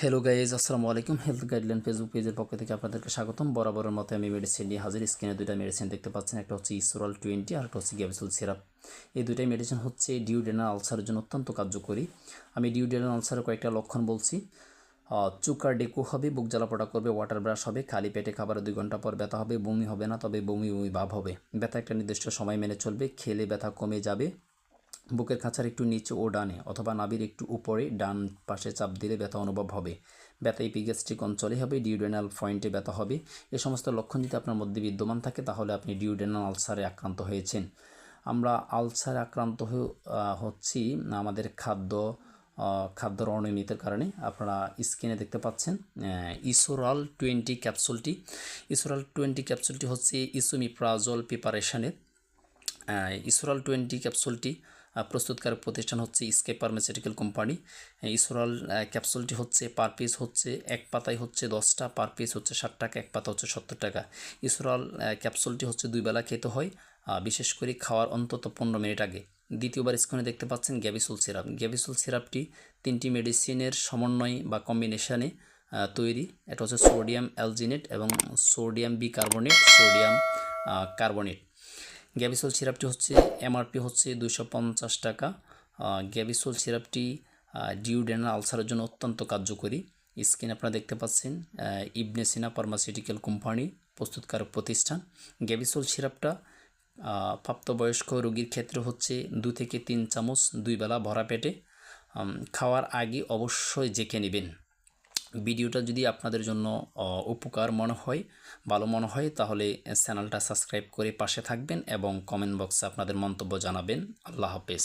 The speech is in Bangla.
হ্যালো গাইজ আসসালামু আলাইকুম। হেলথ গাইডলাইন ফেসবুক পেজের পক্ষ থেকে আপনাদেরকে স্বাগতম। বরাবরের মতো আমি মেডিসিন নিয়ে হাজির। স্ক্রিনে দুইটা মেডিসিন দেখতে পাচ্ছেন। একটা হচ্ছে ইসোরাল টোয়েন্টি আর একটা হচ্ছে গ্যাবিসুল সিরাপ এই দুইটাই মেডিসিন হচ্ছে ডিউডেনাল আলসারের জন্য অত্যন্ত কার্যকরী। আমি ডিউডেনাল আলসারের কয়েকটা লক্ষণ বলছি। চুকার ডেকু হবে, বুক জ্বালাপোটা করবে ওয়াটার ব্রাশ হবে, খালি পেটে খাবার দুই ঘণ্টা পর ব্যথা হবে, বমি হবে না, তবে বমি বমি, ভাব হবে। ব্যথা একটা নির্দিষ্ট সময় মেনে চলবে, খেলে ব্যথা কমে যাবে। বুকের খাঁচার একটু নিচে ও ডানে অথবা নাভির একটু উপরে, ডান পাশে চাপ দিলে ব্যথা অনুভব হবে। ব্যথা ইপিগ্যাস্ট্রিক অঞ্চলে হবে, ডিউডেনাল পয়েন্টে ব্যথা হবে। এ সমস্ত লক্ষণ যদি আপনার মধ্যে বিদ্যমান থাকে, তাহলে আপনি ডিউডেনাল আলসারে আক্রান্ত হয়েছেন। আমরা আলসারে আক্রান্ত হচ্ছি আমাদের খাদ্য খাদ্যর অনিয়মিতের কারণে। আপনারা স্ক্রিনে দেখতে পাচ্ছেন ইসোরাল টোয়েন্টি ক্যাপসুলটি। ইসোরাল টোয়েন্টি ক্যাপসুলটি হচ্ছে ইসোমিপ্রাজল প্রিপারেশনের ইসোরাল টোয়েন্টি ক্যাপসুলটি প্রস্তুতকারক প্রতিষ্ঠান হচ্ছে স্কেপ ফার্মাসিউটিক্যাল কোম্পানি ইসোরাল ক্যাপসুলটি হচ্ছে পার পিস হচ্ছে এক পাতায় হচ্ছে দশটা পার পিস হচ্ছে ষাট টাকা, এক পাতা হচ্ছে সত্তর টাকা। ইসোরাল ক্যাপসুলটি হচ্ছে দুই বেলা খেতে হয় বিশেষ করে খাওয়ার অন্তত পনেরো মিনিট আগে। দ্বিতীয়বার স্ক্রিনে দেখতে পাচ্ছেন গ্যাবিসুল সিরাপ গ্যাবিসুল সিরাপটি তিনটি মেডিসিনের সমন্বয় বা কম্বিনেশানে তৈরি। এটা হচ্ছে সোডিয়াম অ্যালজিনেট এবং sodium bicarbonate sodium carbonate Gavisol সিরাপটি হচ্ছে এমআরপি হচ্ছে দুশো পঞ্চাশ টাকা। গ্যাবিসোল সিরাপটি ডিউডেনাল আলসারের জন্য অত্যন্ত কার্যকরী। স্কিন আপনারা দেখতে পাচ্ছেন আহ, ইবনে সিনা ফার্মাসিউটিক্যাল কোম্পানি প্রস্তুতকারক প্রতিষ্ঠান। গ্যাবিসোল সিরাপটা প্রাপ্তবয়স্ক রোগীর ক্ষেত্রে হচ্ছে দু থেকে তিন চামচ দুই বেলা ভরা পেটে খাওয়ার আগে অবশ্যই জেকে নেবেন। ভিডিওটা যদি আপনাদের জন্য উপকার মনে হয়, ভালো মনে হয়, তাহলে চ্যানেলটা সাবস্ক্রাইব করে পাশে থাকবেন এবং কমেন্ট বক্সে আপনাদের মন্তব্য জানাবেন। আল্লাহ হাফেজ।